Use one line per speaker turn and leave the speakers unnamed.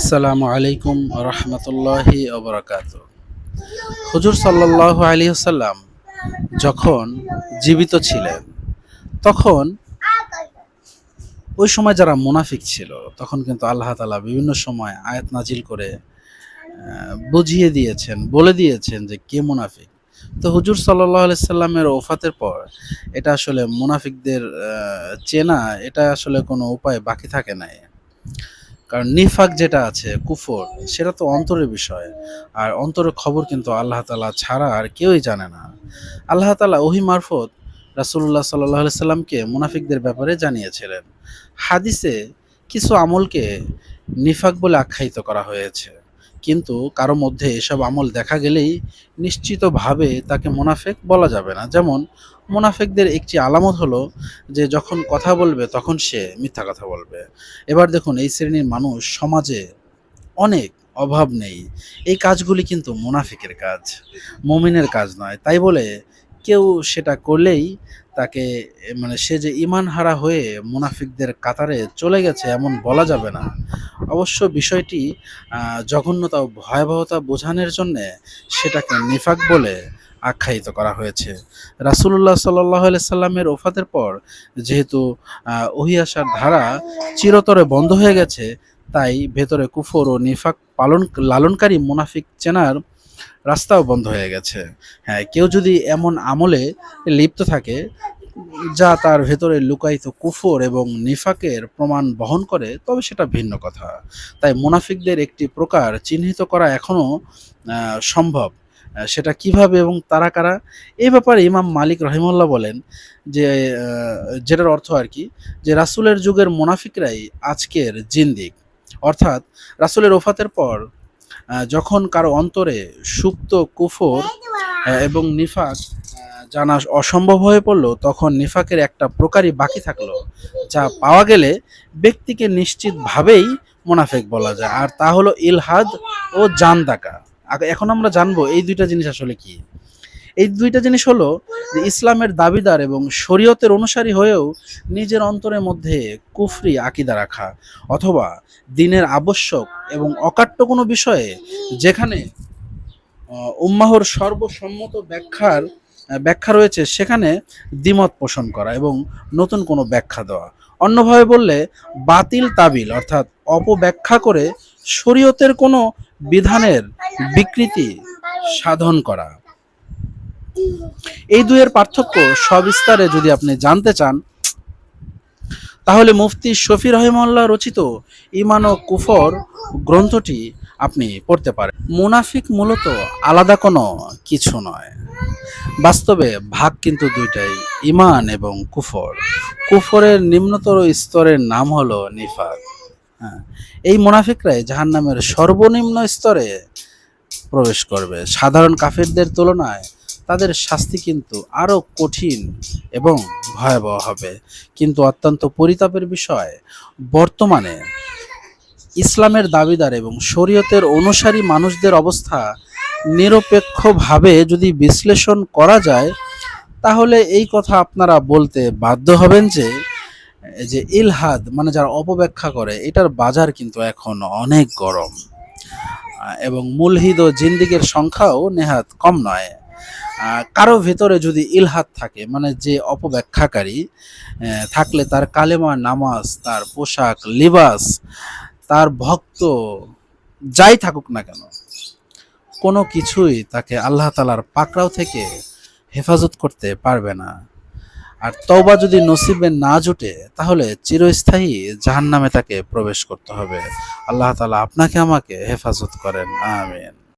আসসালামু আলাইকুম রহমতুল্লাহি অবরাকাত হুজুর সাল্লাহ আলী সাল্লাম যখন জীবিত ছিলেন, তখন ওই সময় যারা মুনাফিক ছিল, তখন কিন্তু আল্লাহ তালা বিভিন্ন সময় আয়াত নাজিল করে বুঝিয়ে দিয়েছেন, বলে দিয়েছেন যে কে মুনাফিক। তো হুজুর সাল্লাহ সাল্লামের ওফাতের পর এটা আসলে মুনাফিকদের চেনা, এটা আসলে কোনো উপায় বাকি থাকে নাই। কারণ নিফাক যেটা আছে, কুফর, সেটা তো অন্তরের বিষয়। আর অন্তরের খবর কিন্তু আল্লাহ তালা ছাড়া আর কেউই জানে না। আল্লাহ তালা ওহি মারফত রাসুল্লাহ সাল্লাহ সাল্লামকে মুনাফিকদের ব্যাপারে জানিয়েছিলেন। হাদিসে কিছু আমলকে নিফাক বলে আখ্যায়িত করা হয়েছে। কিন্তু কারও মধ্যে এসব আমল দেখা গেলেই নিশ্চিতভাবে তাকে মুনাফেক বলা যাবে না। যেমন, মোনাফেকদের একটি আলামত হলো যে যখন কথা বলবে তখন সে মিথ্যা কথা বলবে। এবার দেখুন, এই শ্রেণির মানুষ সমাজে অনেক অভাব নেই। এই কাজগুলি কিন্তু মুনাফিকের কাজ, মমিনের কাজ নয়। তাই বলে কেউ সেটা করলেই তাকে মানে সে যে ইমান হারা হয়ে মুনাফিকদের কাতারে চলে গেছে এমন বলা যাবে না। অবশ্য বিষয়টি জঘন্যতা ও ভয়াবহতা বোঝানোর জন্যে সেটাকে নিফাক বলে আখ্যায়িত করা হয়েছে। রাসুল্লাহ সাল্লাহ সাল্লামের ওফাতের পর যেহেতু ওহি আসার ধারা চিরতরে বন্ধ হয়ে গেছে, তাই ভেতরে কুফর ও নিফাক পালন, লালনকারী মুনাফিক চেনার রাস্তাও বন্ধ হয়ে গেছে। হ্যাঁ কেউ যদি এমন আমলে লিপ্ত থাকে, যা তার ভেতরে লুকায়িত কুফর এবং নিফাকের প্রমাণ বহন করে, তবে সেটা ভিন্ন কথা। তাই মুনাফিকদের একটি প্রকার চিহ্নিত করা এখনও সম্ভব। সেটা কীভাবে এবং তারা কারা? এই ব্যাপারে ইমাম মালিক রহিমুল্লাহ বলেন যে যেটার অর্থ আর কি, যে রাসূলের যুগের মুনাফিকরাই আজকের জিন্দিক। অর্থাৎ রাসূলের ওফাতের পর যখন কারও অন্তরে সুপ্ত কুফর এবং নিফাক জানা অসম্ভব হয়ে পড়ল, তখন নিফাকের একটা প্রকারই বাকি থাকল, যা পাওয়া গেলে ব্যক্তিকে নিশ্চিতভাবেই মোনাফেক বলা যায়। আর তা হলো ইলহাদ ও জানদাকা আগে- এখন আমরা জানব এই দুইটা জিনিস আসলে কি। এই দুইটা জিনিস হলো যে ইসলামের দাবিদার এবং শরীয়তের অনুসারী হয়েও নিজের অন্তরের মধ্যে কুফরি আকিদা রাখা অথবা দিনের আবশ্যক এবং অকাট্য কোনো বিষয়ে যেখানে উম্মাহর সর্বসম্মত ব্যাখ্যার ব্যাখ্যা রয়েছে, সেখানে দ্বিমত পোষণ করা এবং নতুন কোনো ব্যাখ্যা দেওয়া। অন্যভাবে বললে, বাতিল তাবিল অর্থাৎ অপব্যাখ্যা করে শরীয়তের কোনো বিধানের বিকৃতি সাধন করা। এই দুইয়ের পার্থক্য সবিস্তারে যদি আপনি জানতে চান, তাহলে মুফতি শফি রহমাল্লাহ রচিত ইমান ও কুফর গ্রন্থটি আপনি পড়তে পারেন। মুনাফিক মূলত আলাদা কোনো কিছু নয়। বাস্তবে ভাগ কিন্তু দুইটাই ইমান এবং কুফর। কুফরের নিম্নতর স্তরের নাম হলো নিফাক। হ্যাঁ এই মুনাফিকরাই জাহান্নামের সর্বনিম্ন স্তরে প্রবেশ করবে। সাধারণ কাফেরদের তুলনায় তাদের শাস্তি কিন্তু আরও কঠিন এবং ভয়াবহ হবে। কিন্তু অত্যন্ত পরিতাপের বিষয়, বর্তমানে ইসলামের দাবিদার এবং শরীয়তের অনুসারী মানুষদের অবস্থা নিরপেক্ষভাবে যদি বিশ্লেষণ করা যায়, তাহলে এই কথা আপনারা বলতে বাধ্য হবেন যে যে ইলহাদ মানে যারা অপব্যাখ্যা করে, এটার বাজার কিন্তু এখন অনেক গরম। এবং মুলহিদ ও জিন্দিগের সংখ্যাও নেহাত কম নয়। কারও ভেতরে যদি ইলহাদ থাকে মানে যে অপব্যাখ্যাকারী থাকলে তার কালেমা নামাজ, তার পোশাক, লিবাস, তার ভক্ত, যাই থাকুক না কেন, কোনো কিছুই তাকে আল্লাহ তালার পাকড়াও থেকে হেফাজত করতে পারবে না। আর তওবা যদি নসিবে না জুটে, তাহলে চিরস্থায়ী জাহান্নামে তাকে প্রবেশ করতে হবে। আল্লাহ তালা আপনাকে আমাকে হেফাজত করেন। আমিন।